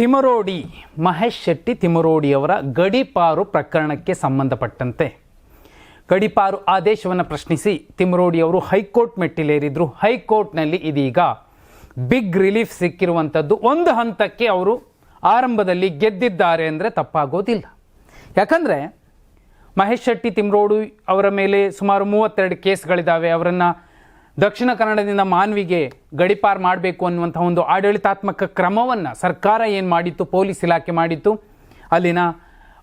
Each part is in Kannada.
ತಿಮರೋಡಿ, ಮಹೇಶ್ ಶೆಟ್ಟಿ ತಿಮರೋಡಿಯವರ ಗಡಿಪಾರು ಪ್ರಕರಣಕ್ಕೆ ಸಂಬಂಧಪಟ್ಟಂತೆ. ಗಡಿಪಾರು ಆದೇಶವನ್ನು ಪ್ರಶ್ನಿಸಿ ತಿಮರೋಡಿಯವರು ಹೈಕೋರ್ಟ್ ಮೆಟ್ಟಿಲೇರಿದ್ರು. ಹೈಕೋರ್ಟ್ನಲ್ಲಿ ಇದೀಗ ಬಿಗ್ ರಿಲೀಫ್ ಸಿಕ್ಕಿರುವಂಥದ್ದು ಒಂದು ಹಂತಕ್ಕೆ ಅವರು ಆರಂಭದಲ್ಲಿ ಗೆದ್ದಿದ್ದಾರೆ ಅಂದರೆ ತಪ್ಪಾಗೋದಿಲ್ಲ. ಯಾಕಂದರೆ ಮಹೇಶ್ ಶೆಟ್ಟಿ ತಿಮ್ರೋಡು ಅವರ ಮೇಲೆ ಸುಮಾರು ಮೂವತ್ತೆರಡು ಕೇಸ್ಗಳಿದ್ದಾವೆ ಅವರನ್ನು ದಕ್ಷಿಣ ಕನ್ನಡದಿಂದ ಮಾನ್ವಿಗೆ ಗಡಿಪಾರ್ ಮಾಡಬೇಕು ಅನ್ನುವಂಥ ಒಂದು ಆಡಳಿತಾತ್ಮಕ ಕ್ರಮವನ್ನು ಸರ್ಕಾರ ಏನು ಮಾಡಿತ್ತು, ಪೊಲೀಸ್ ಇಲಾಖೆ ಮಾಡಿತ್ತು. ಅಲ್ಲಿನ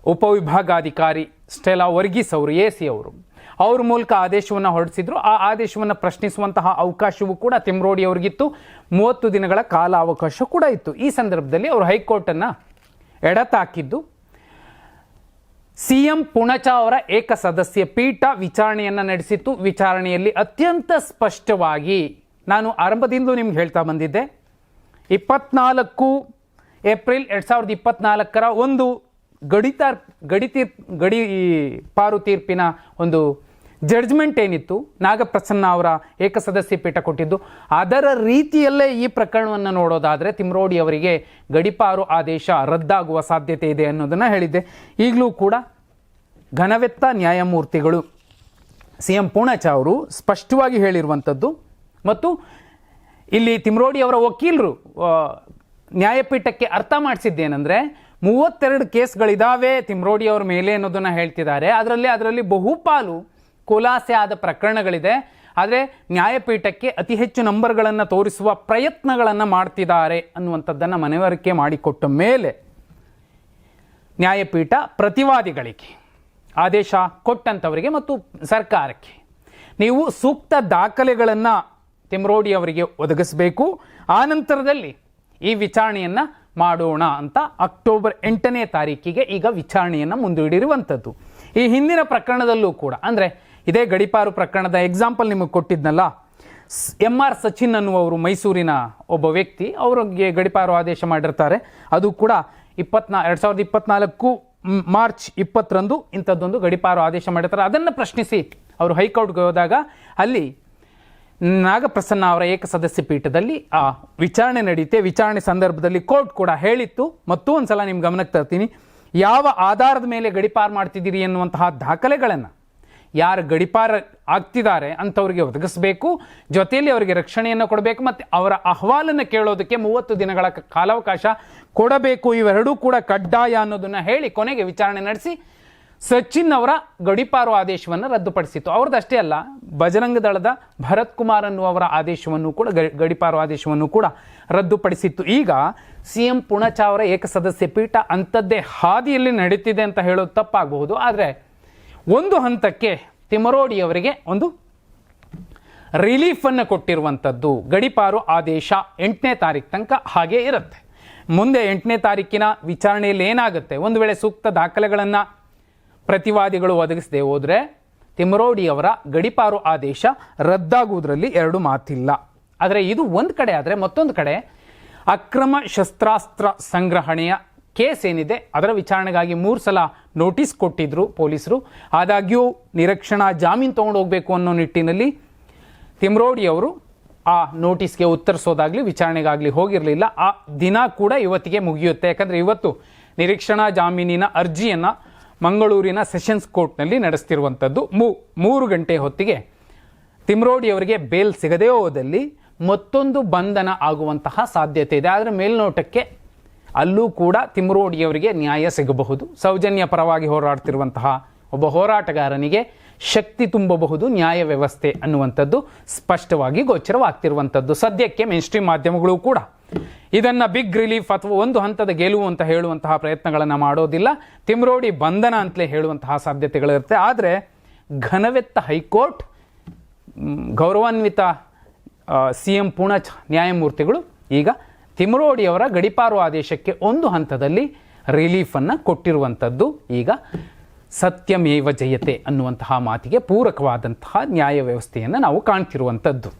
ಉಪವಿಭಾಗಾಧಿಕಾರಿ ಸ್ಟೆಲಾ ವರ್ಗೀಸ್ ಅವರು, ಎ ಸಿ ಅವರು. ಅವ್ರ ಮೂಲಕ ಆದೇಶವನ್ನು ಹೊರಡಿಸಿದ್ರು. ಆ ಆದೇಶವನ್ನು ಪ್ರಶ್ನಿಸುವಂತಹ ಅವಕಾಶವೂ ಕೂಡ ತಿಮ್ರೋಡಿ ಅವರಿಗಿತ್ತು. ಮೂವತ್ತು ದಿನಗಳ ಕಾಲ ಅವಕಾಶ ಕೂಡ ಇತ್ತು. ಈ ಸಂದರ್ಭದಲ್ಲಿ ಅವರು ಹೈಕೋರ್ಟನ್ನು ಎಡತಾಕಿದ್ದು. ಸಿಎಂ ಪುಣಚ ಅವರ ಏಕ ಸದಸ್ಯ ಪೀಠ ವಿಚಾರಣೆಯನ್ನು ನಡೆಸಿತ್ತು. ವಿಚಾರಣೆಯಲ್ಲಿ ಅತ್ಯಂತ ಸ್ಪಷ್ಟವಾಗಿ ನಾನು ಆರಂಭದಿಂದಲೂ ನಿಮ್ಗೆ ಹೇಳ್ತಾ ಬಂದಿದ್ದೆ. ಇಪ್ಪತ್ನಾಲ್ಕು ಏಪ್ರಿಲ್ ಎರಡು ಸಾವಿರದ ಇಪ್ಪತ್ನಾಲ್ಕರ ಒಂದು ಗಡಿತಾರ್ ಗಡಿ ತೀರ್ಪ್ ಗಡಿ ಪಾರು ತೀರ್ಪಿನ ಒಂದು ಜಡ್ಜ್ಮೆಂಟ್ ಏನಿತ್ತು? ನಾಗಪ್ರಸನ್ನ ಅವರ ಏಕಸದಸ್ಯ ಪೀಠ ಕೊಟ್ಟಿದ್ದು. ಅದರ ರೀತಿಯಲ್ಲೇ ಈ ಪ್ರಕರಣವನ್ನು ನೋಡೋದಾದರೆ ತಿಮ್ರೋಡಿ ಅವರಿಗೆ ಗಡಿಪಾರು ಆದೇಶ ರದ್ದಾಗುವ ಸಾಧ್ಯತೆ ಇದೆ ಅನ್ನೋದನ್ನು ಹೇಳಿದ್ದೆ. ಈಗಲೂ ಕೂಡ ಘನವೆತ್ತ ನ್ಯಾಯಮೂರ್ತಿಗಳು ಸಿ ಎಂ ಪೂಣಚ ಅವರು ಸ್ಪಷ್ಟವಾಗಿ ಹೇಳಿರುವಂಥದ್ದು ಮತ್ತು ಇಲ್ಲಿ ತಿಮ್ರೋಡಿ ಅವರ ವಕೀಲರು ನ್ಯಾಯಪೀಠಕ್ಕೆ ಅರ್ಥ ಮಾಡಿಸಿದ್ದೇನೆಂದರೆ ಮೂವತ್ತೆರಡು ಕೇಸ್ಗಳಿದ್ದಾವೆ ತಿಮ್ರೋಡಿ ಅವರ ಮೇಲೆ ಅನ್ನೋದನ್ನು ಹೇಳ್ತಿದ್ದಾರೆ. ಅದರಲ್ಲಿ ಅದರಲ್ಲಿ ಬಹುಪಾಲು ಖುಲಾಸೆ ಆದ ಪ್ರಕರಣಗಳಿದೆ. ಆದರೆ ನ್ಯಾಯಪೀಠಕ್ಕೆ ಅತಿ ಹೆಚ್ಚು ನಂಬರ್ಗಳನ್ನು ತೋರಿಸುವ ಪ್ರಯತ್ನಗಳನ್ನು ಮಾಡ್ತಿದ್ದಾರೆ ಅನ್ನುವಂಥದ್ದನ್ನು ಮನವರಿಕೆ ಮಾಡಿಕೊಟ್ಟ ಮೇಲೆ ನ್ಯಾಯಪೀಠ ಪ್ರತಿವಾದಿಗಳಿಗೆ ಆದೇಶ ಕೊಟ್ಟಂಥವರಿಗೆ ಮತ್ತು ಸರ್ಕಾರಕ್ಕೆ, ನೀವು ಸೂಕ್ತ ದಾಖಲೆಗಳನ್ನು ತಿಮ್ರೋಡಿ ಅವರಿಗೆ ಒದಗಿಸಬೇಕು, ಆ ನಂತರದಲ್ಲಿ ಈ ವಿಚಾರಣೆಯನ್ನು ಮಾಡೋಣ ಅಂತ ಅಕ್ಟೋಬರ್ ಎಂಟನೇ ತಾರೀಕಿಗೆ ಈಗ ವಿಚಾರಣೆಯನ್ನು ಮುಂದೂಡಿರುವಂಥದ್ದು. ಈ ಹಿಂದಿನ ಪ್ರಕರಣದಲ್ಲೂ ಕೂಡ, ಅಂದರೆ ಇದೇ ಗಡಿಪಾರು ಪ್ರಕರಣದ ಎಕ್ಸಾಂಪಲ್ ನಿಮಗೆ ಕೊಟ್ಟಿದ್ನಲ್ಲ. ಎಂ ಆರ್ ಸಚಿನ್ ಅನ್ನುವರು ಮೈಸೂರಿನ ಒಬ್ಬ ವ್ಯಕ್ತಿ, ಅವರಿಗೆ ಗಡಿಪಾರು ಆದೇಶ ಮಾಡಿರ್ತಾರೆ. ಅದು ಕೂಡ ಇಪ್ಪತ್ನಾ, ಎರಡು ಸಾವಿರದ ಇಪ್ಪತ್ನಾಲ್ಕು ಮಾರ್ಚ್ ಇಪ್ಪತ್ತರಂದು ಇಂಥದ್ದೊಂದು ಗಡಿಪಾರು ಆದೇಶ ಮಾಡಿರ್ತಾರೆ. ಅದನ್ನು ಪ್ರಶ್ನಿಸಿ ಅವರು ಹೈಕೋರ್ಟ್ಗೆ ಹೋದಾಗ ಅಲ್ಲಿ ನಾಗಪ್ರಸನ್ನ ಅವರ ಏಕಸದಸ್ಯ ಪೀಠದಲ್ಲಿ ಆ ವಿಚಾರಣೆ ನಡೆಯುತ್ತೆ. ವಿಚಾರಣೆ ಸಂದರ್ಭದಲ್ಲಿ ಕೋರ್ಟ್ ಕೂಡ ಹೇಳಿತ್ತು. ಮತ್ತೂ ಒಂದ್ಸಲ ನಿಮ್ಮ ಗಮನಕ್ಕೆ ತರ್ತೀನಿ. ಯಾವ ಆಧಾರದ ಮೇಲೆ ಗಡಿಪಾರು ಮಾಡ್ತಿದ್ದೀರಿ ಎನ್ನುವಂತಹ ದಾಖಲೆಗಳನ್ನು ಯಾರು ಗಡಿಪಾರ ಆಗ್ತಿದ್ದಾರೆ ಅಂಥವ್ರಿಗೆ ಒದಗಿಸಬೇಕು, ಜೊತೆಯಲ್ಲಿ ಅವರಿಗೆ ರಕ್ಷಣೆಯನ್ನು ಕೊಡಬೇಕು, ಮತ್ತು ಅವರ ಅಹವಾಲನ್ನು ಕೇಳೋದಕ್ಕೆ ಮೂವತ್ತು ದಿನಗಳ ಕಾಲಾವಕಾಶ ಕೊಡಬೇಕು. ಇವೆರಡೂ ಕೂಡ ಕಡ್ಡಾಯ ಅನ್ನೋದನ್ನು ಹೇಳಿ ಕೊನೆಗೆ ವಿಚಾರಣೆ ನಡೆಸಿ ಸಚಿನ್ ಅವರ ಗಡಿಪಾರು ಆದೇಶವನ್ನು ರದ್ದುಪಡಿಸಿತ್ತು. ಅವ್ರದ್ದಷ್ಟೇ ಅಲ್ಲ ಬಜರಂಗ ದಳದ ಭರತ್ ಕುಮಾರ್ ಅನ್ನುವರ ಆದೇಶವನ್ನು ಕೂಡ ಗಡಿಪಾರು ಆದೇಶವನ್ನು ಕೂಡ ರದ್ದುಪಡಿಸಿತ್ತು. ಈಗ ಸಿ ಎಂ ಪುಣಚ ಅವರ ಏಕಸದಸ್ಯ ಪೀಠ ಅಂಥದ್ದೇ ಹಾದಿಯಲ್ಲಿ ನಡೀತಿದೆ ಅಂತ ಹೇಳೋದು ತಪ್ಪಾಗಬಹುದು. ಆದರೆ ಒಂದು ಹಂತಕ್ಕೆ ತಿಮರೋಡಿಯವರಿಗೆ ಒಂದು ರಿಲೀಫನ್ನು ಕೊಟ್ಟಿರುವಂಥದ್ದು. ಗಡಿಪಾರು ಆದೇಶ ಎಂಟನೇ ತಾರೀಕು ತನಕ ಹಾಗೇ ಇರುತ್ತೆ. ಮುಂದೆ ಎಂಟನೇ ತಾರೀಕಿನ ವಿಚಾರಣೆಯಲ್ಲಿ ಏನಾಗುತ್ತೆ? ಒಂದು ವೇಳೆ ಸೂಕ್ತ ದಾಖಲೆಗಳನ್ನು ಪ್ರತಿವಾದಿಗಳು ಒದಗಿಸದೆ ಹೋದರೆ ತಿಮರೋಡಿಯವರ ಗಡಿಪಾರು ಆದೇಶ ರದ್ದಾಗುವುದರಲ್ಲಿ ಎರಡು ಮಾತಿಲ್ಲ. ಆದರೆ ಇದು ಒಂದು ಕಡೆ ಆದರೆ ಮತ್ತೊಂದು ಕಡೆ ಅಕ್ರಮ ಶಸ್ತ್ರಾಸ್ತ್ರ ಸಂಗ್ರಹಣೆಯ ಕೇಸ್ ಏನಿದೆ ಅದರ ವಿಚಾರಣೆಗಾಗಿ ಮೂರು ಸಲ ನೋಟಿಸ್ ಕೊಟ್ಟಿದ್ರು ಪೊಲೀಸರು. ಆದಾಗ್ಯೂ ನಿರಕ್ಷಣಾ ಜಾಮೀನು ತೊಗೊಂಡು ಹೋಗಬೇಕು ಅನ್ನೋ ನಿಟ್ಟಿನಲ್ಲಿ ತಿಮ್ರೋಡಿ ಅವರು ಆ ನೋಟಿಸ್ಗೆ ಉತ್ತರಿಸೋದಾಗಲಿ ವಿಚಾರಣೆಗಾಗಲಿ ಹೋಗಿರಲಿಲ್ಲ. ಆ ದಿನ ಕೂಡ ಇವತ್ತಿಗೆ ಮುಗಿಯುತ್ತೆ. ಯಾಕಂದರೆ ಇವತ್ತು ನಿರೀಕ್ಷಣಾ ಜಾಮೀನಿನ ಅರ್ಜಿಯನ್ನು ಮಂಗಳೂರಿನ ಸೆಷನ್ಸ್ ಕೋರ್ಟ್ನಲ್ಲಿ ನಡೆಸ್ತಿರುವಂಥದ್ದು ಮೂರು ಗಂಟೆ ಹೊತ್ತಿಗೆ ತಿಮ್ರೋಡಿ ಅವರಿಗೆ ಬೇಲ್ ಸಿಗದೇ ಹೋದಲ್ಲಿ ಮತ್ತೊಂದು ಬಂಧನ ಆಗುವಂತಹ ಸಾಧ್ಯತೆ ಇದೆ. ಆದರೆ ಮೇಲ್ನೋಟಕ್ಕೆ ಅಲ್ಲೂ ಕೂಡ ತಿಮ್ರೋಡಿಯವರಿಗೆ ನ್ಯಾಯ ಸಿಗಬಹುದು. ಸೌಜನ್ಯ ಪರವಾಗಿ ಹೋರಾಡ್ತಿರುವಂತಹ ಒಬ್ಬ ಹೋರಾಟಗಾರನಿಗೆ ಶಕ್ತಿ ತುಂಬಬಹುದು, ನ್ಯಾಯ ವ್ಯವಸ್ಥೆ ಅನ್ನುವಂಥದ್ದು ಸ್ಪಷ್ಟವಾಗಿ ಗೋಚರವಾಗ್ತಿರುವಂಥದ್ದು. ಸದ್ಯಕ್ಕೆ ಮೇನ್ಸ್ಟ್ರೀಮ್ ಮಾಧ್ಯಮಗಳು ಕೂಡ ಇದನ್ನು ಬಿಗ್ ರಿಲೀಫ್ ಅಥವಾ ಒಂದು ಹಂತದ ಗೆಲುವು ಅಂತ ಹೇಳುವಂತಹ ಪ್ರಯತ್ನಗಳನ್ನು ಮಾಡೋದಿಲ್ಲ. ತಿಮ್ರೋಡಿ ಬಂಧನ ಅಂತಲೇ ಹೇಳುವಂತಹ ಸಾಧ್ಯತೆಗಳಿರುತ್ತೆ. ಆದರೆ ಘನವೆತ್ತ ಹೈಕೋರ್ಟ್ ಗೌರವಾನ್ವಿತ ಸಿ ಎಂ ನ್ಯಾಯಮೂರ್ತಿಗಳು ಈಗ ತಿಮರೋಡಿಯವರ ಗಡಿಪಾರು ಆದೇಶಕ್ಕೆ ಒಂದು ಹಂತದಲ್ಲಿ ರಿಲೀಫನ್ನು ಕೊಟ್ಟಿರುವಂಥದ್ದು ಈಗ ಸತ್ಯಮೇವ ಜಯತೆ ಅನ್ನುವಂತಹ ಮಾತಿಗೆ ಪೂರಕವಾದಂತಹ ನ್ಯಾಯ ವ್ಯವಸ್ಥೆಯನ್ನು ನಾವು ಕಾಣ್ತಿರುವಂಥದ್ದು.